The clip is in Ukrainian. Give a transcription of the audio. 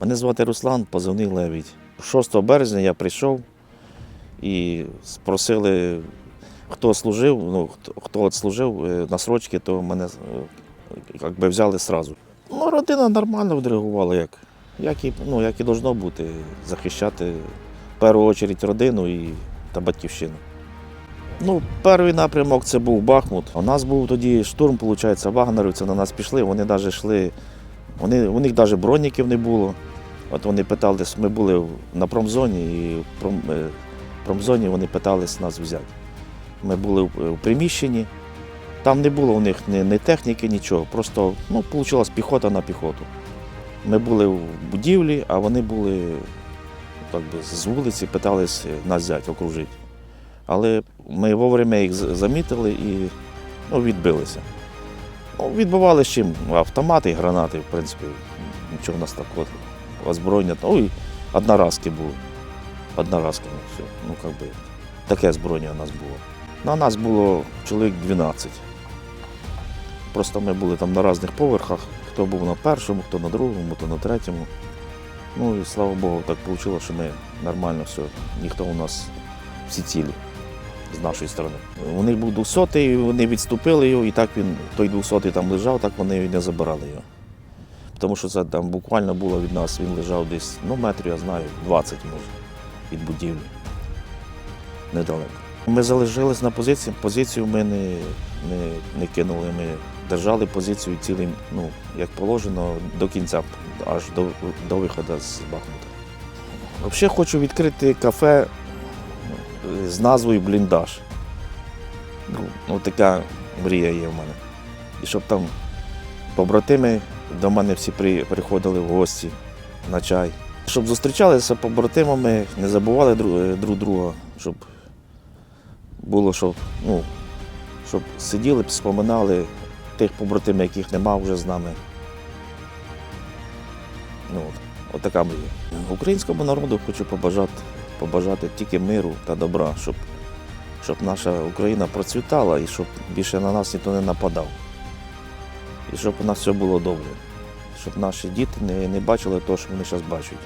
Мене звати Руслан, позивний Левідь. 6 березня я прийшов і спросили, хто служив, ну, хто, от служив е, на срочки, то мене е, як би взяли одразу. Ну, родина нормально відреагувала, як, як, і, ну, як і должно бути, захищати в першу чергу родину і, та батьківщину. Ну, перший напрямок це був Бахмут. У нас був тоді штурм, виходить, вагнерівці на нас пішли, вони навіть йшли, вони, у них навіть броніків не було. От вони питали, ми були на промзоні, і в е, промзоні вони питались нас взяти. Ми були в, в приміщенні, там не було у них ні, ні техніки, нічого. Просто ну, вийшла піхота на піхоту. Ми були в будівлі, а вони були так би, з вулиці, питались нас взяти, окружити. Але ми вовремя їх замітили і ну, відбилися. Ну, відбивали з чим? Автомати гранати, в принципі, нічого в нас такого. Озброєння. Ну і одноразки були. Одноразки, ну все. Ну, як би, таке зброєння у нас було. На нас було чоловік 12. Просто ми були там на різних поверхах. Хто був на першому, хто на другому, хто на третьому. Ну і слава Богу, так вийшло, що ми нормально все. Ніхто у нас всі цілі з нашої сторони. У них був 200-й, вони відступили його, і так він, той 200-й там лежав, так вони і не забирали його. Тому що це там буквально було від нас, він лежав десь, ну, метрів, я знаю, 20 може, від будівлі. Недалеко. Ми залишились на позиції, позицію ми не, не, не кинули. Ми держали позицію цілим, ну, як положено, до кінця, аж до, до виходу з Бахмута. Взагалі хочу відкрити кафе е, з назвою Бліндаж. Ну, ну, така мрія є в мене. І щоб там побратими до мене всі при, приходили в гості на чай. Щоб зустрічалися побратимами, не забували е, друг друга, щоб було, щоб, ну, щоб сиділи, споминали тих побратимів, яких нема вже з нами. Ну, от, от мрія. Українському народу хочу побажати, побажати тільки миру та добра, щоб, щоб наша Україна процвітала і щоб більше на нас ніхто не нападав. І щоб у нас все було добре. Щоб наші діти не, не бачили того, що вони зараз бачать.